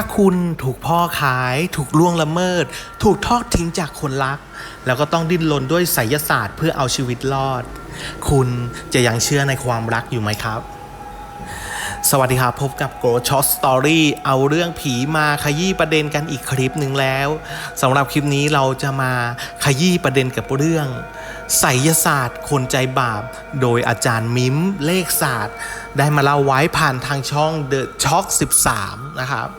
ถ้าคุณถูกพ่อขาย ถูกล่วงละเมิด ถูกทอดทิ้งจากคนรัก แล้วก็ต้องดิ้นรนด้วยไสยศาสตร์เพื่อเอาชีวิตรอด คุณจะยังเชื่อในความรักอยู่ไหมครับ สวัสดีครับ พบกับ Go Short Story เอาเรื่องผีมาขยี้ประเด็นกันอีกคลิปหนึ่งแล้วสำหรับคลิปนี้เราจะมาขยี้ประเด็นกับเรื่องไสยศาสตร์คนใจบาป โดยอาจารย์มิมเลขศาสตร์ ได้มาเล่าไว้ผ่านทางช่อง The Shock 13 นะครับ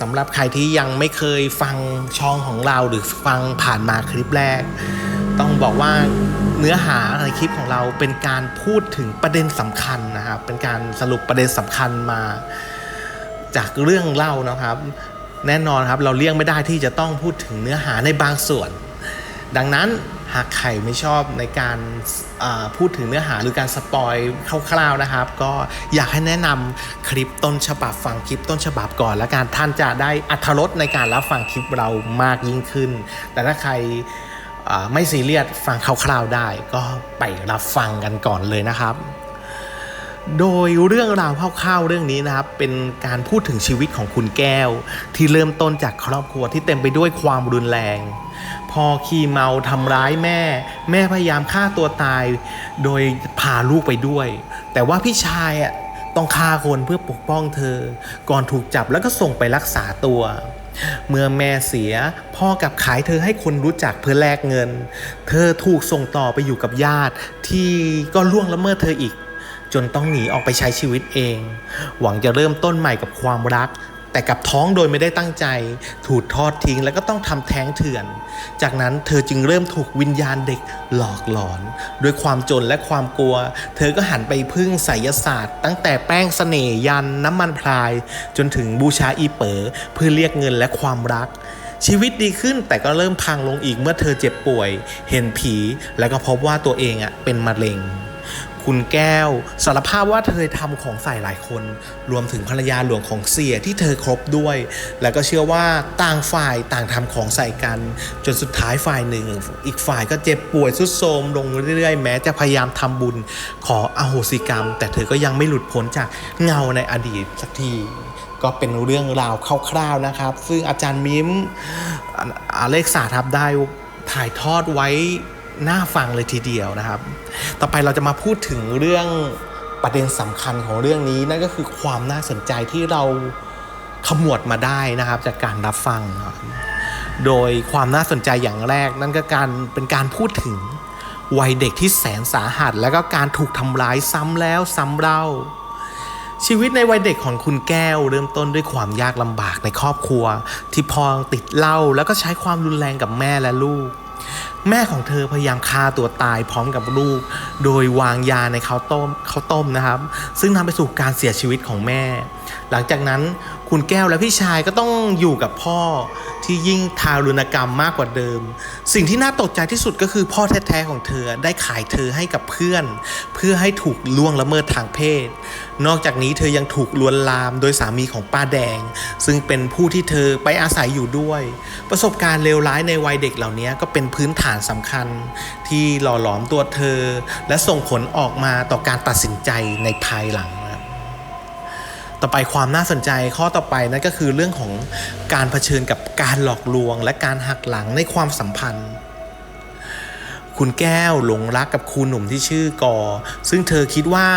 สำหรับใครที่ยังไม่เคยฟังช่องของเราหรือฟังผ่านมาคลิปแรก ต้องบอกว่าเนื้อหาในคลิปของเราเป็นการพูดถึงประเด็นสำคัญนะครับ เป็นการสรุปประเด็นสำคัญมาจากเรื่องเล่านะครับ แน่นอนครับเราเลี่ยงไม่ได้ที่จะต้องพูดถึงเนื้อหาในบางส่วน ดังนั้น หากใครไม่ชอบในการพูดถึงเนื้อหาหรือการสปอยคร่าวๆนะครับ ก็อยากให้แนะนำคลิปต้นฉบับฟังคลิปต้นฉบับก่อน และการท่านจะได้อัธรสในการรับฟังคลิปเรามากยิ่งขึ้น แต่ถ้าใครไม่ซีเรียสฟังคร่าวๆได้ ก็ไปรับฟังกันก่อนเลยนะครับ โดยเรื่องราวคร่าวๆเรื่องนี้นะครับ เป็นการพูดถึงชีวิตของคุณแก้ว ที่เริ่มต้นจากครอบครัวที่เต็มไปด้วยความรุนแรงพอขี่เมาทำร้ายแม่ แม่พยายามฆ่าตัวตาย โดยพาลูกไปด้วย แต่ว่าพี่ชายอะต้องฆ่าคนเพื่อปกป้องเธอ ก่อนถูกจับแล้วก็ส่งไปรักษาตัว เมื่อแม่เสียพ่อกับขายเธอให้คนรู้จักเพื่อแลกเงิน เธอถูกส่งต่อไปอยู่กับญาติที่ก็ล่วงละเมิดเธออีก จนต้องหนีออกไปใช้ชีวิตเอง หวังจะเริ่มต้นใหม่กับความรัก แต่กับท้องโดยไม่ได้ตั้งใจ ถูกทอดทิ้งแล้วก็ต้องทำแท้งเถื่อน จากนั้นเธอจึงเริ่มถูกวิญญาณเด็กหลอกหลอน ด้วยความจนและความกลัว เธอก็หันไปพึ่งไสยศาสตร์ ตั้งแต่แป้งเสน่ยันน้ำมันพราย จนถึงบูชาอีเป๋อเพื่อเรียกเงินและความรักชีวิตดีขึ้นแต่ก็เริ่มพังลงอีกเมื่อเธอเจ็บป่วย เห็นผี แล้วก็พบว่าตัวเองอะเป็นมะเร็ง คุณแก้ว สารภาพว่าเธอทำของใส่หลายคน รวมถึงภรรยาหลวงของเสียที่เธอครบด้วย แล้วก็เชื่อว่าต่างฝ่ายต่างทำของใส่กัน จนสุดท้ายฝ่ายหนึ่ง อีกฝ่ายก็เจ็บป่วยทรุดโทมลงเรื่อยๆ แม้จะพยายามทำบุญขออโหสิกรรม แต่เธอก็ยังไม่หลุดพ้นจากเงาในอดีตสักทีก็เป็นเรื่องราวคร่าวๆนะครับ ซึ่งอาจารย์มิมอาเลขศาทับได้ถ่ายทอดไว้ น่าฟังเลยทีเดียวนะครับ ต่อไปเราจะมาพูดถึงเรื่องประเด็นสำคัญของเรื่องนี้นั่นก็คือความน่าสนใจที่เราขมวดมาได้นะครับ จากการรับฟัง โดยความน่าสนใจอย่างแรก นั่นก็การเป็นการพูดถึงวัยเด็กที่แสนสาหัส แล้วก็การถูกทำร้ายซ้ำแล้วซ้ำเล่า ชีวิตในวัยเด็กของคุณแก้ว เริ่มต้นด้วยความยากลำบากในครอบครัว ที่พองติดเหล้าแล้วก็ใช้ความรุนแรงกับแม่และลูก แม่ของเธอพยายามฆ่าตัวตายพร้อมกับลูก โดยวางยาในข้าวต้มข้าวต้มนะครับ ซึ่งนำไปสู่การเสียชีวิตของแม่ หลังจากนั้นคุณแก้วและพี่ชายก็ต้องอยู่กับพ่อที่ยิ่งทารุณกรรมมากกว่าเดิม สิ่งที่น่าตกใจที่สุดก็คือพ่อแท้ๆของเธอได้ขายเธอให้กับเพื่อน เพื่อให้ถูกล่วงละเมิดทางเพศ นอกจากนี้เธอยังถูกลวนลามโดยสามีของป้าแดง ซึ่งเป็นผู้ที่เธอไปอาศัยอยู่ด้วย ประสบการณ์เลวร้ายในวัยเด็กเหล่านี้ก็เป็นพื้นฐานสำคัญ ที่หล่อหลอมตัวเธอ และส่งผลออกมาต่อการตัดสินใจในภายหลัง ต่อไปความน่าสนใจข้อต่อไปนั่นก็คือเรื่องของการเผชิญกับการหลอกลวง และการหักหลังในความสัมพันธ์ คุณแก้วหลงรักกับครูหนุ่มที่ชื่อกอ ซึ่งเธอคิดว่า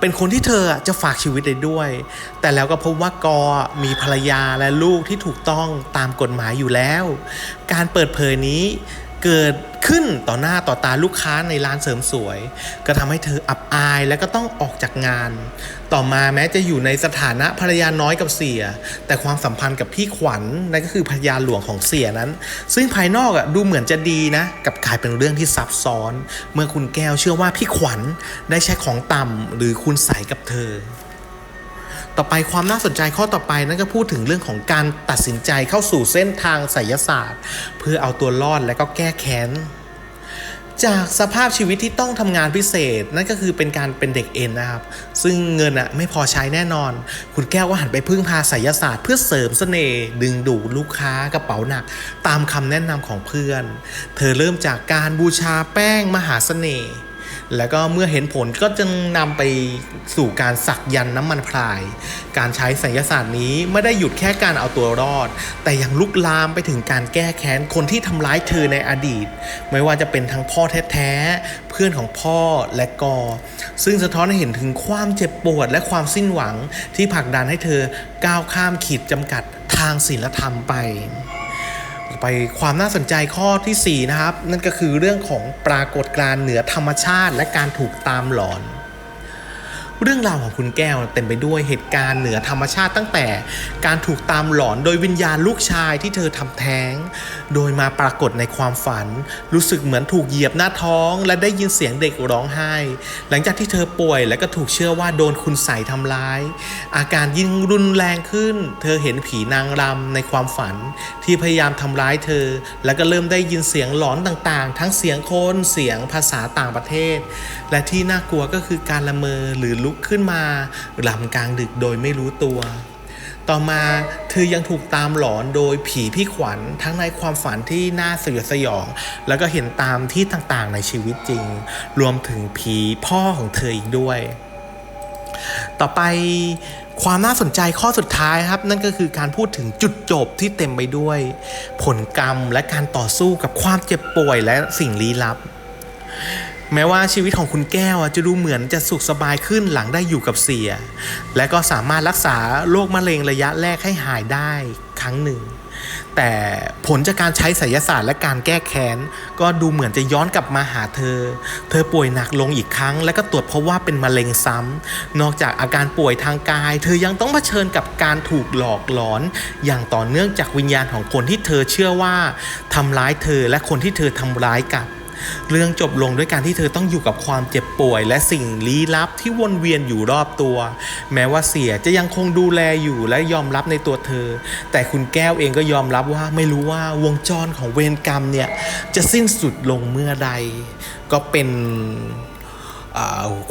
เป็นคนที่เธอจะฝากชีวิตได้ด้วย แต่แล้วก็พบว่ากอมีภรรยาและลูกที่ถูกต้องตามกฎหมายอยู่แล้ว การเปิดเผยนี้เกิด ขึ้นต่อหน้าต่อตาลูกค้าในร้านเสริมสวย ก็ทำให้เธออับอายและก็ต้องออกจากงาน ต่อมาแม้จะอยู่ในสถานะภรรยาน้อยกับเสีย แต่ความสัมพันธ์กับพี่ขวัญนั่นก็คือภรรยาหลวงของเสียนั้น ซึ่งภายนอกอะดูเหมือนจะดีนะกับกลายเป็นเรื่องที่ซับซ้อน เมื่อคุณแก้วเชื่อว่าพี่ขวัญได้ใช้ของต่ำหรือคุณใสยกับเธอต่อไปความน่าสนใจข้อต่อไปนั่นก็พูดถึงเรื่องของการตัดสินใจเข้าสู่เส้นทางไสยศาสตร์ เพื่อเอาตัวรอดและก็แก้แค้น จากสภาพชีวิตที่ต้องทำงานพิเศษ นั่นก็คือเป็นการเป็นเด็กเอ็นนะครับ ซึ่งเงินอะไม่พอใช้แน่นอน คุณแก้วก็หันไปพึ่งพาไสยศาสตร์เพื่อเสริมเสน่ห์ดึงดูดลูกค้ากระเป๋าหนัก ตามคำแนะนำของเพื่อน เธอเริ่มจากการบูชาแป้งมหาเสน่ห์ แล้วก็เมื่อเห็นผลก็จึงนำไปสู่การสักยันน้ำมันพราย การใช้ไสยศาสตร์นี้ไม่ได้หยุดแค่การเอาตัวรอด แต่ยังลุกลามไปถึงการแก้แค้นคนที่ทำร้ายเธอในอดีต ไม่ว่าจะเป็นทั้งพ่อแท้ๆ เพื่อนของพ่อและกอ ซึ่งสะท้อนให้เห็นถึงความเจ็บปวดและความสิ้นหวังที่ผลักดันให้เธอก้าวข้ามขีดจำกัดทางศีลธรรมไป ไปความน่าสนใจข้อทีสี่ 4 นะครับ นั่นก็คือเรื่องของปรากฏการณ์เหนือธรรมชาติ และการถูกตามหลอน เรื่องราวของคุณแก้วเต็มไปด้วยเหตุการณ์เหนือธรรมชาติตั้งแต่ การถูกตามหลอนโดยวิญญาณลูกชายที่เธอทำแท้ง โดยมาปรากฏในความฝัน รู้สึกเหมือนถูกเหยียบหน้าท้อง และได้ยินเสียงเด็กร้องไห้ หลังจากที่เธอป่วยและก็ถูกเชื่อว่าโดนคุณใส่ทำร้าย อาการยิ่งรุนแรงขึ้น เธอเห็นผีนางรำในความฝัน ที่พยายามทำร้ายเธอ แล้วก็เริ่มได้ยินเสียงหลอนต่างๆ ทั้งเสียงคนเสียงภาษาต่างประเทศ และที่น่ากลัวก็คือการละเมอหรือลุกขึ้นมาลำกลางดึกโดยไม่รู้ตัว ต่อมาเธอยังถูกตามหลอนโดยผีพี่ขวัญทั้งในความฝันที่น่าสยดสยอง แล้วก็เห็นตามที่ต่างๆในชีวิตจริง รวมถึงผีพ่อของเธออีกด้วย ต่อไปความน่าสนใจข้อสุดท้ายครับ นั่นก็คือการพูดถึงจุดจบที่เต็มไปด้วย ผลกรรมและการต่อสู้กับความเจ็บป่วยและสิ่งลี้ลับ แม้ว่าชีวิตของคุณแก้วจะดูเหมือนจะสุขสบายขึ้นหลังได้อยู่กับเสีย และก็สามารถรักษาโรคมะเร็งระยะแรกให้หายได้ครั้งหนึ่ง แต่ผลจากการใช้ไสยศาสตร์และการแก้แค้น ก็ดูเหมือนจะย้อนกลับมาหาเธอ เธอป่วยหนักลงอีกครั้ง และก็ตรวจพบว่าเป็นมะเร็งซ้ำนอกจากอาการป่วยทางกาย เธอยังต้องเผชิญกับการถูกหลอกหลอน อย่างต่อเนื่องจากวิญญาณของคนที่เธอเชื่อว่าทำร้ายเธอและคนที่เธอทำร้ายกับ เรื่องจบลงด้วยการที่เธอต้องอยู่กับความเจ็บป่วย และสิ่งลี้ลับที่วนเวียนอยู่รอบตัว แม้ว่าเสียจะยังคงดูแลอยู่และยอมรับในตัวเธอ แต่คุณแก้วเองก็ยอมรับว่าไม่รู้ว่าวงจรของเวรกรรมเนี่ยจะสิ้นสุดลงเมื่อใด ก็เป็น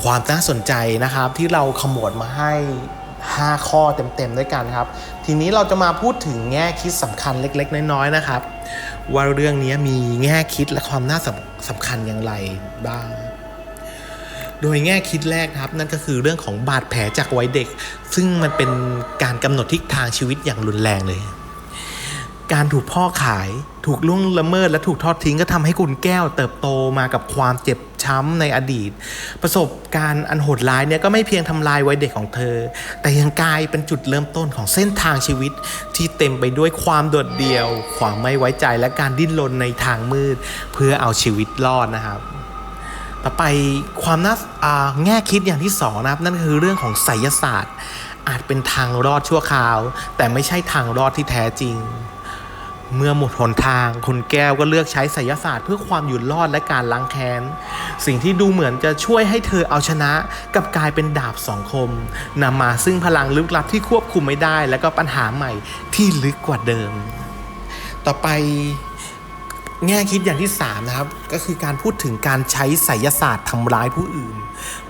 ความน่าสนใจนะครับที่เราขมวดมาให้ 5 ข้อเต็มๆด้วยกันครับ ทีนี้เราจะมาพูดถึงแง่คิดสำคัญเล็กๆ น้อยๆนะครับ ว่าเรื่องนี้มีแง่คิดและความน่าสำคัญอย่างไรบ้าง โดยแง่คิดแรกครับ นั่นก็คือเรื่องของบาดแผลจากวัยเด็ก ซึ่งมันเป็นการกำหนดทิศทางชีวิตอย่างรุนแรงเลย การถูกพ่อขาย ถูกล่วงละเมิด และถูกทอดทิ้งก็ทำให้คุณแก้วเติบโตมากับความเจ็บช้ำในอดีต ประสบการณ์อันโหดร้ายเนี่ยก็ไม่เพียงทำลายวัยเด็กของเธอ แต่ยังกลายเป็นจุดเริ่มต้นของเส้นทางชีวิตที่เต็มไปด้วยความโดดเดี่ยว ความไม่ไว้ใจและการดิ้นรนในทางมืด เพื่อเอาชีวิตรอดนะครับต่อไปความน่าแง่คิดอย่างที่สองนะครับ นั่นคือเรื่องของไสยศาสตร์ อาจเป็นทางรอดชั่วคราว แต่ไม่ใช่ทางรอดที่แท้จริง เมื่อหมดหนทาง คุณแก้วก็เลือกใช้ไสยศาสตร์เพื่อความอยู่รอดและการล้างแค้น สิ่งที่ดูเหมือนจะช่วยให้เธอเอาชนะกับกลายเป็นดาบสองคมนำมาซึ่งพลังลึกลับที่ควบคุมไม่ได้ และก็ปัญหาใหม่ที่ลึกกว่าเดิม ต่อไปแง่คิดอย่างที่ 3 นะครับ ก็คือการพูดถึงการใช้ไสยศาสตร์ทำร้ายผู้อื่น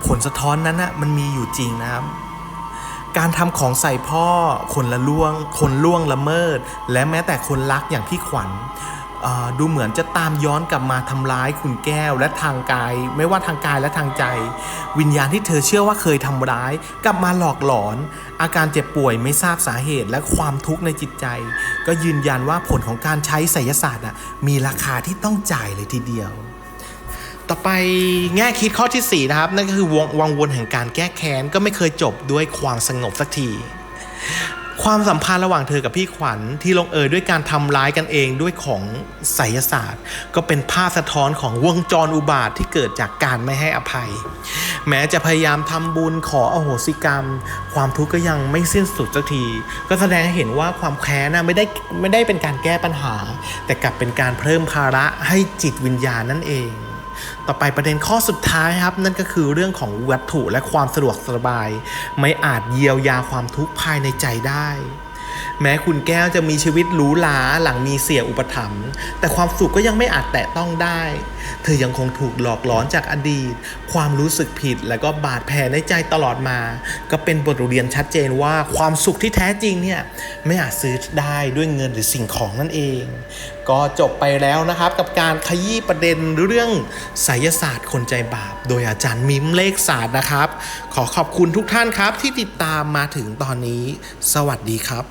ผลสะท้อนนั้นนะมันมีอยู่จริงนะครับ การทำของใส่พ่อ คนละล่วง คนล่วงละเมิด และแม้แต่คนรักอย่างพี่ขวัญดูเหมือนจะตามย้อนกลับมาทำร้ายคุณแก้วและทางกาย ไม่ว่าทางกายและทางใจ วิญญาณที่เธอเชื่อว่าเคยทำร้าย กลับมาหลอกหลอน อาการเจ็บป่วยไม่ทราบสาเหตุและความทุกข์ในจิตใจ ก็ยืนยันว่าผลของการใช้ไสยศาสตร์มีราคาที่ต้องจ่ายเลยทีเดียว ต่อไปแง่คิดข้อที่ 4 นะครับ นั่นก็คือวงวังวนแห่งการแก้แค้นก็ไม่เคยจบด้วยความสงบสักที ความสัมพันธ์ระหว่างเธอกับพี่ขวัญที่ลงเอยด้วยการทำร้ายกันเองด้วยของไสยศาสตร์ ก็เป็นภาพสะท้อนของวงจรอุบาทที่เกิดจากการไม่ให้อภัย แม้จะพยายามทำบุญขออโหสิกรรม ความทุกข์ก็ยังไม่สิ้นสุดสักที ก็แสดงให้เห็นว่าความแค้นนะไม่ได้ไม่ได้เป็นการแก้ปัญหา แต่กลับเป็นการเพิ่มภาระให้จิตวิญญาณนั่นเอง ต่อไปประเด็นข้อสุดท้ายครับ นั่นก็คือเรื่องของวัตถุและความสะดวกสบาย ไม่อาจเยียวยาความทุกข์ภายในใจได้ แม้คุณแก้วจะมีชีวิตหรูหราหลังมีเสียอุปถัมภ์แต่ความสุขก็ยังไม่อาจแตะต้องได้ เธอยังคงถูกหลอกหลอนจากอดีต ความรู้สึกผิดและก็บาดแผลในใจตลอดมา ก็เป็นบทเรียนชัดเจนว่าความสุขที่แท้จริงเนี่ยไม่อาจซื้อได้ด้วยเงินหรือสิ่งของนั่นเอง ก็จบไปแล้วนะครับกับการขยี้ประเด็นเรื่องไสยศาสตร์คนใจบาป โดยอาจารย์มิมเลขศาสตร์นะครับ ขอขอบคุณทุกท่านครับที่ติดตามมาถึงตอนนี้ สวัสดีครับ